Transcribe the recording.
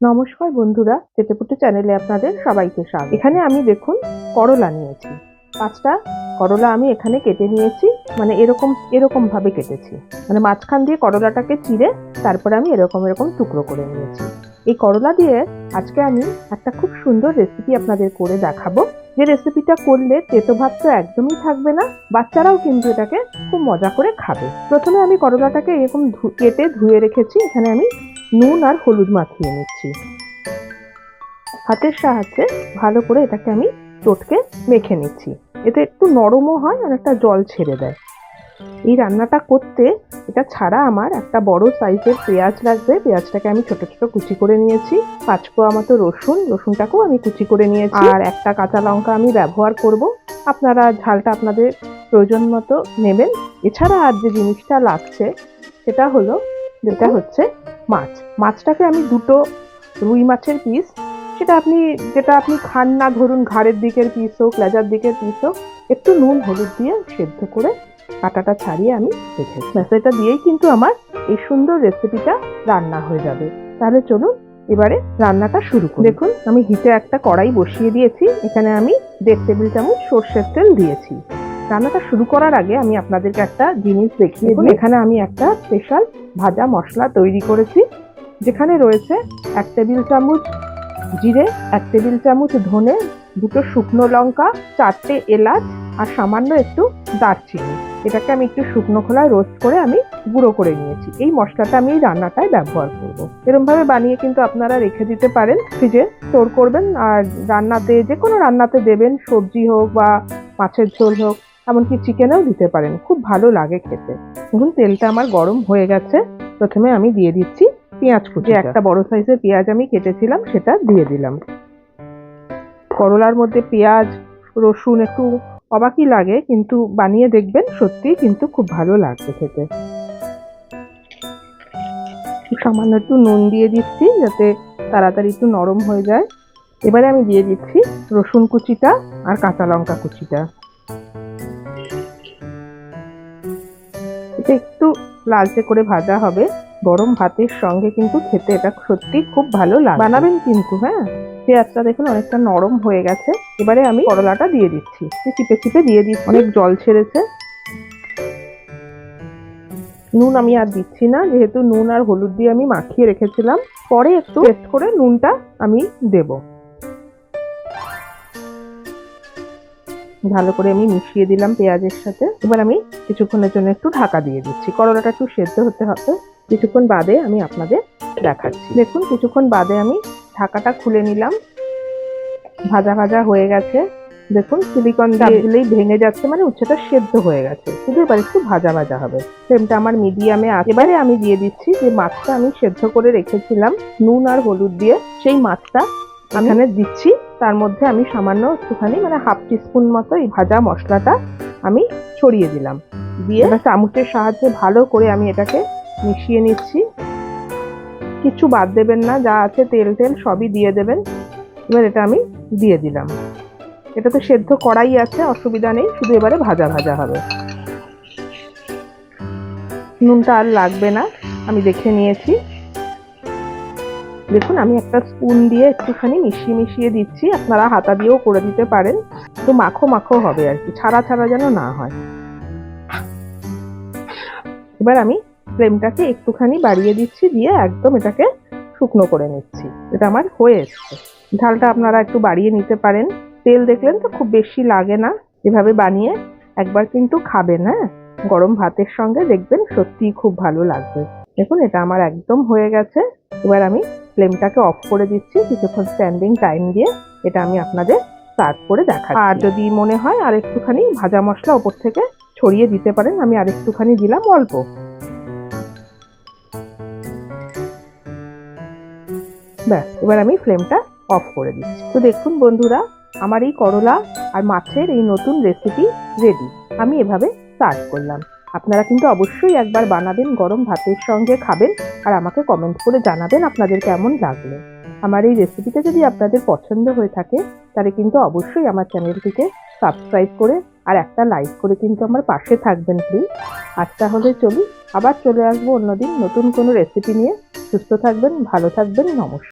নমস্কার বন্ধুরা চেটেপুটে চ্যানেলে আপনাদের সবাইকে স্বাগত। এখানে আমি দেখুন করলা নিয়েছি। পাঁচটা করলা আমি এখানে কেটে নিয়েছি মানে এরকম এরকম ভাবে কেটেছি। মানে মাঝখান দিয়ে করলাটাকে চিড়ে তারপরে আমি এরকম এরকম টুকরো করে নিয়েছি। এই করলা দিয়ে আজকে আমি একটা খুব সুন্দর রেসিপি আপনাদের করে দেখাবো। যে রেসিপিটা করলে তেতো ভাত তো একদমই থাকবে না, বাচ্চারাও কিন্তু এটাকে খুব মজা করে খাবে। প্রথমে আমি করলাটাকে এরকম কেটে ধুয়ে রেখেছি। এখানে আমি নুন আর হলুদ মাখিয়ে নিচ্ছি। হাতের সাহায্যে ভালো করে এটাকে আমি চটকে মেখে নিচ্ছি। এতে একটু নরমও হয় আর একটা জল ছেড়ে দেয়। এই রান্নাটা করতে এটা ছাড়া আমার একটা বড় সাইজের পেঁয়াজ লাগবে। পেঁয়াজটাকে আমি ছোট ছোট কুচি করে নিয়েছি। পাঁচ কোয়া মতো রসুন রসুনটাকেও আমি কুচি করে নিয়েছি। আর একটা কাঁচা লঙ্কা আমি ব্যবহার করব। আপনারা ঝালটা আপনাদের প্রয়োজন মতো নেবেন। এছাড়া আর যে জিনিসটা লাগছে সেটা হলো যেটা হচ্ছে মাছ। মাছটাকে আমি দুটো রুই মাছের পিস সেটা আপনি, যেটা আপনি খান না, ধরুন ঘাড়ের দিকের পিস হোক, লেজার দিকের পিস হোক, একটু নুন হলুদ দিয়ে সেদ্ধ করে কাঁটাটা ছাড়িয়ে আমি রেখেছি এটা দিয়েই কিন্তু আমার এই সুন্দর রেসিপিটা রান্না হয়ে যাবে। তাহলে চলুন এবারে রান্নাটা শুরু করি। দেখুন, আমি হিটে একটা কড়াই বসিয়ে দিয়েছি। এখানে আমি দেড় টেবিল চামচ সর্ষের তেল দিয়েছি। রান্নাটা শুরু করার আগে আমি আপনাদেরকে একটা জিনিস দেখিয়ে দিই। এখানে আমি একটা স্পেশাল ভাজা মশলা তৈরি করেছি যেখানে রয়েছে এক টেবিল চামচ জিরে এক টেবিল চামচ ধনে দুটো শুকনো লঙ্কা চারটে এলাচ আর সামান্য একটু দারচিনি। এটাকে আমি একটু শুকনো খোলায় রোস্ট করে আমি গুঁড়ো করে নিয়েছি। এই মশলাটা আমি এই রান্নাটায় ব্যবহার করব। এরকম ভাবে বানিয়ে কিন্তু আপনারা রেখে দিতে পারেন ফ্রিজে স্টোর করবেন। আর রান্নাতে যে কোনো রান্নাতে দেবেন সবজি হোক বা মাছের ঝোল হোক এমনকি চিকেনেও দিতে পারেন। খুব ভালো লাগে খেতে। দেখুন, তেলটা আমার গরম হয়ে গেছে। প্রথমে আমি দিয়ে দিচ্ছি পেঁয়াজ কুচি একটা বড় সাইজের পেঁয়াজ আমি কেটেছিলাম, সেটা দিয়ে দিলাম। করলার মধ্যে পেঁয়াজ, রসুন একটু অবাকই লাগে, কিন্তু বানিয়ে দেখবেন সত্যি কিন্তু খুব ভালো লাগবে খেতে। সামান্য একটু নুন দিয়ে দিচ্ছি যাতে তাড়াতাড়ি একটু নরম হয়ে যায়। এবারে আমি দিয়ে দিচ্ছি রসুন কুচিটা আর কাঁচা লঙ্কা কুচিটা। এটা একটু লালচে করে ভাজা হবে। গরম ভাতের সঙ্গে কিন্তু খেতে এটা সত্যি খুব ভালো লাগে। বানাবেন কিন্তু হ্যাঁ? পেঁয়াজটা দেখুন অনেকটা নরম হয়ে গেছে। এবারে আমি করলাটা দিয়ে দিচ্ছি। চিপে চিপে দিয়ে দিচ্ছি। অনেক জল ছেড়েছে। নুন আমি আর দিচ্ছি না। যেহেতু নুন আর হলুদ দিয়ে আমি মাখিয়ে রেখেছিলাম, পরে একটু টেস্ট করে নুনটা আমি দেব। ভালো করে আমি মিশিয়ে দিলাম পেঁয়াজের সাথে। এবার আমি কিছুক্ষণের জন্য একটু ঢাকা দিয়ে দিচ্ছি। করলাটা একটু সেদ্ধ হতে হবে। কিছুক্ষণ বাদে আমি আপনাদের দেখাচ্ছি। দেখুন কিছুক্ষণ বাদে আমি ঢাকাটা খুলে নিলাম। ভাজা ভাজা হয়ে গেছে। দেখুন সিলিকন দিলেই ভেঙে যাচ্ছে মানে উচ্ছেটা সেদ্ধ হয়ে গেছে। শুধু এবার একটু ভাজা ভাজা হবে। ফ্লেমটা আমার মিডিয়ামে আছে। এবারে আমি দিয়ে দিচ্ছি যে মাছটা আমি সেদ্ধ করে রেখেছিলাম নুন আর হলুদ দিয়ে। সেই মাছটা আমি এখানে দিচ্ছি। তার মধ্যে আমি সামান্য একটুখানি মানে হাফ টিস্পুন মতো এই ভাজা মশলাটা আমি ছড়িয়ে দিলাম। দিয়ে এবার চামচের সাহায্যে ভালো করে আমি এটাকে মিশিয়ে নিচ্ছি। কিছু বাদ দেবেন না যা আছে তেল তেল সবই দিয়ে দেবেন। এবার এটা আমি দিয়ে দিলাম। এটা তো সেদ্ধ করাই আছে অসুবিধা নেই শুধু এবারে ভাজা ভাজা হবে। নুনটা আর লাগবে না আমি দেখে নিয়েছি। দেখুন, আমি একটা স্পুন দিয়ে একটুখানি মিশিয়ে মিশিয়ে দিচ্ছি, আপনারা হাতা দিয়েও করে দিতে পারেন। তো মাখো মাখো হবে আর কি, ছাড়া ছাড়া যেন না হয়। এবার আমি ফ্লেমটাকে একটুখানি বাড়িয়ে দিচ্ছি, দিয়ে একদম এটাকে শুকনো করে নিচ্ছি। এটা আমার হয়ে এসছে। ঝালটা আপনারা একটু বাড়িয়ে নিতে পারেন। তেল দেখলেন তো খুব বেশি লাগে না, এভাবে বানিয়ে একবার কিন্তু খাবেন হ্যাঁ? গরম ভাতের সঙ্গে দেখবেন সত্যিই খুব ভালো লাগবে। দেখুন, এটা আমার একদম হয়ে গেছে। এবার আমি ফ্লেমটাকে অফ করে দিচ্ছি কিছুক্ষণ স্ট্যান্ডিং টাইম দিয়ে। এটা আমি আপনাদের সার্ভ করে দেখাচ্ছি। আর যদি মনে হয় আর একটুখানি ভাজা মশলা ওপর থেকে ছড়িয়ে দিতে পারেন, আমি আর একটুখানি দিলাম অল্প। ব্যাস, এবার আমি ফ্লেমটা অফ করে দিচ্ছি। তো দেখুন বন্ধুরা, আমার এই করলা আর মাছের এই নতুন রেসিপি রেডি আমি এভাবে সার্ভ করলাম। আপনারা কিন্তু অবশ্যই একবার বানাবেন গরম ভাতের সঙ্গে খাবেন আর আমাকে কমেন্ট করে জানাবেন আপনাদের কেমন লাগল। আমার এই রেসিপিটা যদি আপনাদের পছন্দ হয়ে থাকে, তাহলে কিন্তু অবশ্যই আমার চ্যানেলটিকে সাবস্ক্রাইব করে আর একটা লাইক করে কিন্তু আমার পাশে থাকবেন প্লিজ আজ তাহলে চলি আবার চলে আসব অন্যদিন নতুন কোনো রেসিপি নিয়ে। সুস্থ থাকবেন, ভালো থাকবেন, নমস্কার।